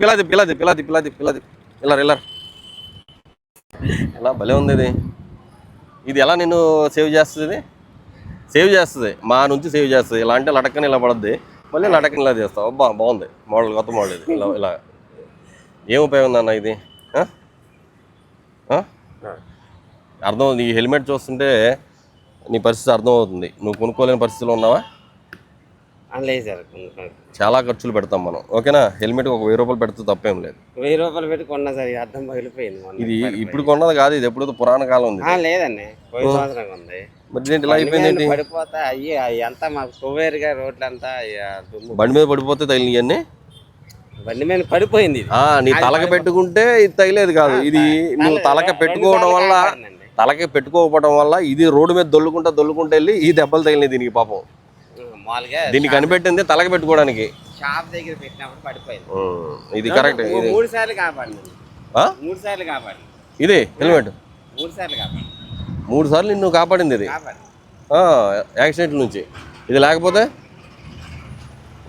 పిల్లది పిల్లది పిల్లది పిల్లది పిల్లది ఇలా ఎలా భలే ఉంది ఇది. ఇది ఎలా నేను సేవ్ చేస్తుంది? సేవ్ చేస్తుంది. మా నుంచి సేవ్ చేస్తుంది. ఇలా అంటే లటక్కని ఇలా పడద్ది. మళ్ళీ లటక్కని ఇలా చేస్తావు. అబ్బా బాగుంది. మోడల్ కొత్త మోడల్ ఇది. ఇలా ఇలా. ఏం ఉపయోగం ఉంది అన్న ఇది? అర్థం నీ హెల్మెట్ చూస్తుంటే నీ పరిస్థితి అర్థమవుతుంది నువ్వు కొనుక్కోలేని పరిస్థితిలో ఉన్నావా? లేదు సార్. చాలా ఖర్చులు పెడతాం మనం. ఓకేనా? హెల్మెట్ ఒక వెయ్యి రూపాయలు పెడితే తప్పేం లేదు. వెయ్యి రూపాయలు పెట్టి కొన్నా సార్ అర్థం పగిలిపోయింది ఇది ఇప్పుడు కొన్నది కాదు ఇది ఎప్పుడో పురాణ కాలం ఉంది. లేదండి. పోయిన సంవత్సరం ఉంది మరి ఏంటి ఇలా అయిపోయింది పడిపోతా అయ్యి అంతా మాకు కొవ్వేరుగా రోడ్లంతా బండి మీద పడిపోతే తగిలినవి అన్నీ బండి మీద పడిపోయింది నీ తలక పెట్టుకుంటే ఇది తగిలేదు కాదు. ఇది నువ్వు తలక పెట్టుకోవడం వల్ల. తలక పెట్టుకోకపోవడం వల్ల ఇది రోడ్డు మీద దొల్లుకుంటా దొల్లుకుంటా వెళ్ళి ఈ దెబ్బలు తగిలినాయి దీనికి పాపం. మామూలుగా దీన్ని కనిపెట్టింది తలక పెట్టుకోవడానికి. షాప్ దగ్గర పెట్టినప్పుడు పడిపోయింది. ఇది కరెక్ట్. ఇది మూడు సార్లు? మూడు సార్లు కాపాడింది. ఇది? హెల్మెట్ మూడు సార్లు కాపాడింది. మూడు సార్లు నిన్ను కాపాడింది ఇది? యాక్సిడెంట్ నుంచి. ఇది లేకపోతే?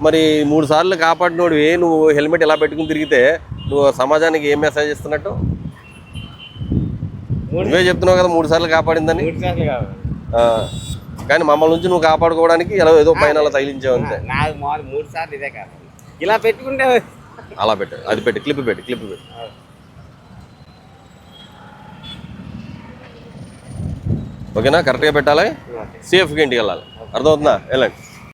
మరి మూడు సార్లు కాపాడినోడివి నువ్వు హెల్మెట్ ఇలా పెట్టుకుని తిరిగితే నువ్వు సమాజానికి ఏం మెసేజ్ ఇస్తున్నట్టు? నువ్వే చెప్తున్నావు కదా మూడు సార్లు కాపాడిందని. కానీ మమ్మల్ని నుంచి నువ్వు కాపాడుకోవడానికి ఎలా ఏదో పైన అలా తగిలించావు అంతే. నాకు మామూలు మూడు సార్లు ఇదే కాపాడింది ఇలా పెట్టుకుంటే అలా పెట్టు అది పెట్టి క్లిప్ పెట్టి క్లిప్ పెట్టు. ఓకేనా? కరెక్ట్గా పెట్టాలి? సేఫ్గా ఇంటికి వెళ్ళాలి. అర్థమవుతుందా? వెళ్ళండి.